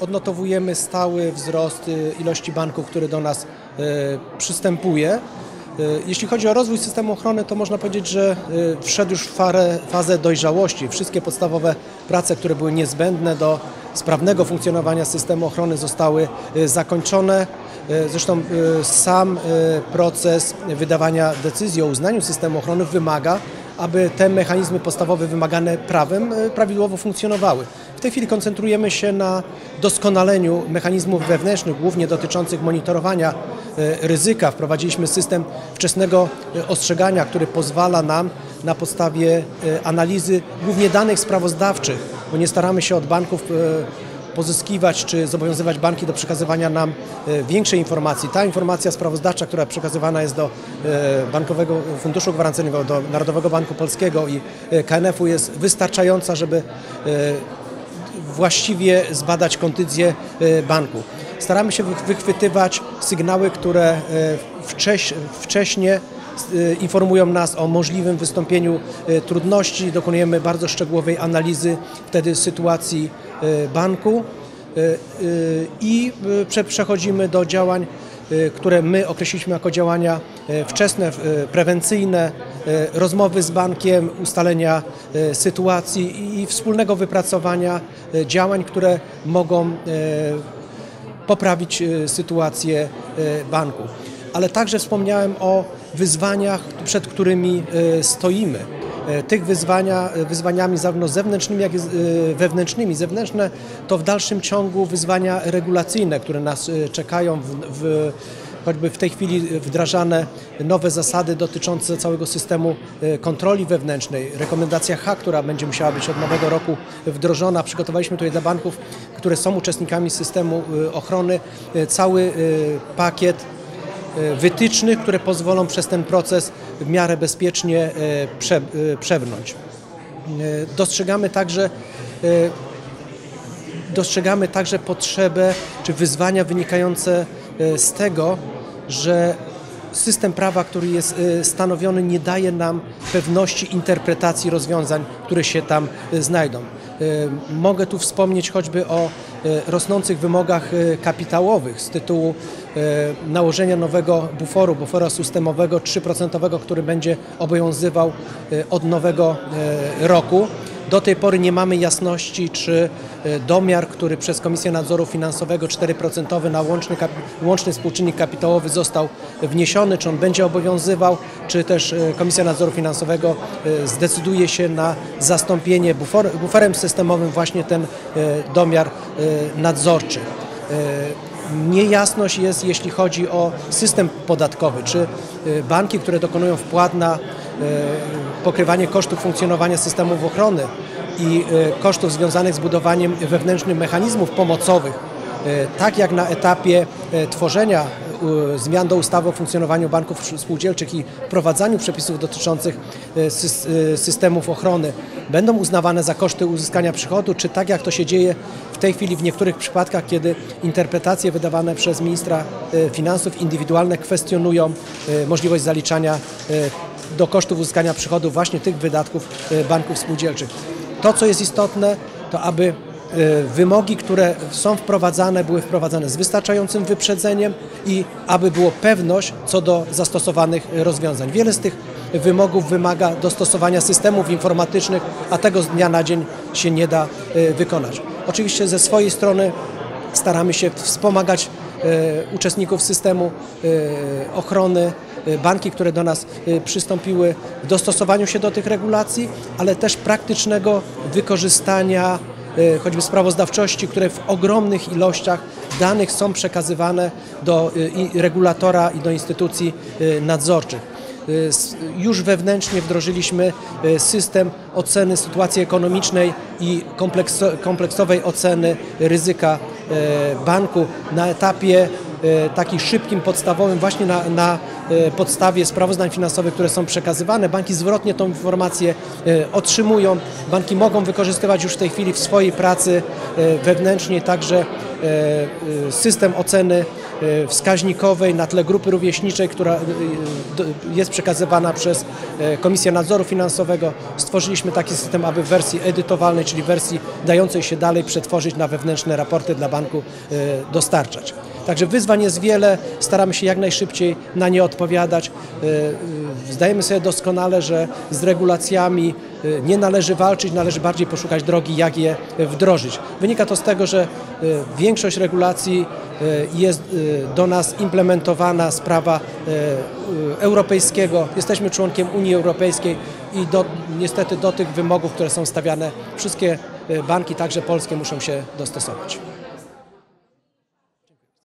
odnotowujemy stały wzrost ilości banków, który do nas przystępuje. Jeśli chodzi o rozwój systemu ochrony, to można powiedzieć, że wszedł już w fazę dojrzałości. Wszystkie podstawowe prace, które były niezbędne do sprawnego funkcjonowania systemu ochrony zostały zakończone. Zresztą sam proces wydawania decyzji o uznaniu systemu ochrony wymaga aby te mechanizmy podstawowe wymagane prawem e, prawidłowo funkcjonowały. W tej chwili koncentrujemy się na doskonaleniu mechanizmów wewnętrznych, głównie dotyczących monitorowania e, ryzyka. Wprowadziliśmy system wczesnego e, ostrzegania, który pozwala nam na podstawie analizy głównie danych sprawozdawczych, bo nie staramy się od banków pozyskiwać czy zobowiązywać banki do przekazywania nam e, większej informacji. Ta informacja sprawozdawcza, która przekazywana jest do e, Bankowego Funduszu Gwarancyjnego, do Narodowego Banku Polskiego i e, KNF-u jest wystarczająca, żeby właściwie zbadać kondycję banku. Staramy się wychwytywać sygnały, które wcześniej informują nas o możliwym wystąpieniu trudności. Dokonujemy bardzo szczegółowej analizy wtedy sytuacji banku e, e, i przechodzimy do działań, które my określiliśmy jako działania wczesne, prewencyjne, rozmowy z bankiem, ustalenia sytuacji i wspólnego wypracowania działań, które mogą poprawić sytuację banku. Ale także wspomniałem o wyzwaniach, przed którymi stoimy. E, tych wyzwania, e, wyzwaniami zarówno zewnętrznymi, jak i e, wewnętrznymi. Zewnętrzne to w dalszym ciągu wyzwania regulacyjne, które nas czekają w, w choćby w tej chwili wdrażane nowe zasady dotyczące całego systemu kontroli wewnętrznej. Rekomendacja H, która będzie musiała być od nowego roku wdrożona. Przygotowaliśmy tutaj dla banków, które są uczestnikami systemu ochrony, cały pakiet wytycznych, które pozwolą przez ten proces w miarę bezpiecznie e, prze, e, przebrnąć. Dostrzegamy także dostrzegamy także potrzebę czy wyzwania wynikające z tego, że system prawa, który jest stanowiony, nie daje nam pewności interpretacji rozwiązań, które się tam znajdą. Mogę tu wspomnieć choćby o rosnących wymogach kapitałowych z tytułu E, nałożenia nowego buforu, bufora systemowego 3%, który będzie obowiązywał e, od nowego e, roku. Do tej pory nie mamy jasności, czy domiar, który przez Komisję Nadzoru Finansowego 4% na łączny, łączny współczynnik kapitałowy został wniesiony, czy on będzie obowiązywał, czy też Komisja Nadzoru Finansowego zdecyduje się na zastąpienie bufor, buferem systemowym właśnie ten domiar nadzorczy. Niejasność jest, jeśli chodzi o system podatkowy. Czy banki, które dokonują wpłat na pokrywanie kosztów funkcjonowania systemów ochrony i y, kosztów związanych z budowaniem wewnętrznych mechanizmów pomocowych, tak jak na etapie tworzenia zmian do ustawy o funkcjonowaniu banków spółdzielczych i wprowadzaniu przepisów dotyczących systemów ochrony będą uznawane za koszty uzyskania przychodu, czy tak jak to się dzieje w tej chwili w niektórych przypadkach, kiedy interpretacje wydawane przez ministra e, finansów indywidualne kwestionują e, możliwość zaliczania e, do kosztów uzyskania przychodu właśnie tych wydatków banków spółdzielczych. To, co jest istotne, to aby wymogi, które są wprowadzane, były wprowadzane z wystarczającym wyprzedzeniem i aby było pewność co do zastosowanych rozwiązań. Wiele z tych wymogów wymaga dostosowania systemów informatycznych, a tego z dnia na dzień się nie da wykonać. Oczywiście ze swojej strony staramy się wspomagać e, uczestników systemu e, ochrony, e, banki, które do nas przystąpiły w dostosowaniu się do tych regulacji, ale też praktycznego wykorzystania choćby sprawozdawczości, które w ogromnych ilościach danych są przekazywane do regulatora i do instytucji nadzorczych. Y, już wewnętrznie wdrożyliśmy y, system oceny sytuacji ekonomicznej i kompleksowej oceny ryzyka y, banku na etapie takim szybkim, podstawowym, właśnie na, na podstawie sprawozdań finansowych, które są przekazywane. Banki zwrotnie tą informację otrzymują. Banki mogą wykorzystywać już w tej chwili w swojej pracy wewnętrznej także system oceny e, wskaźnikowej na tle grupy rówieśniczej, która e, jest przekazywana przez e, Komisję Nadzoru Finansowego. Stworzyliśmy taki system, aby w wersji edytowalnej, czyli wersji dającej się dalej przetworzyć na wewnętrzne raporty dla banku e, dostarczać. Także wyzwań jest wiele, staramy się jak najszybciej na nie odpowiadać. E, e, Zdajemy sobie doskonale, że z regulacjami e, nie należy walczyć, należy bardziej poszukać drogi, jak je wdrożyć. Wynika to z tego, że większość regulacji jest do nas implementowana z prawa europejskiego. Jesteśmy członkiem Unii Europejskiej i do, niestety do tych wymogów, które są stawiane, wszystkie banki, także polskie, muszą się dostosować.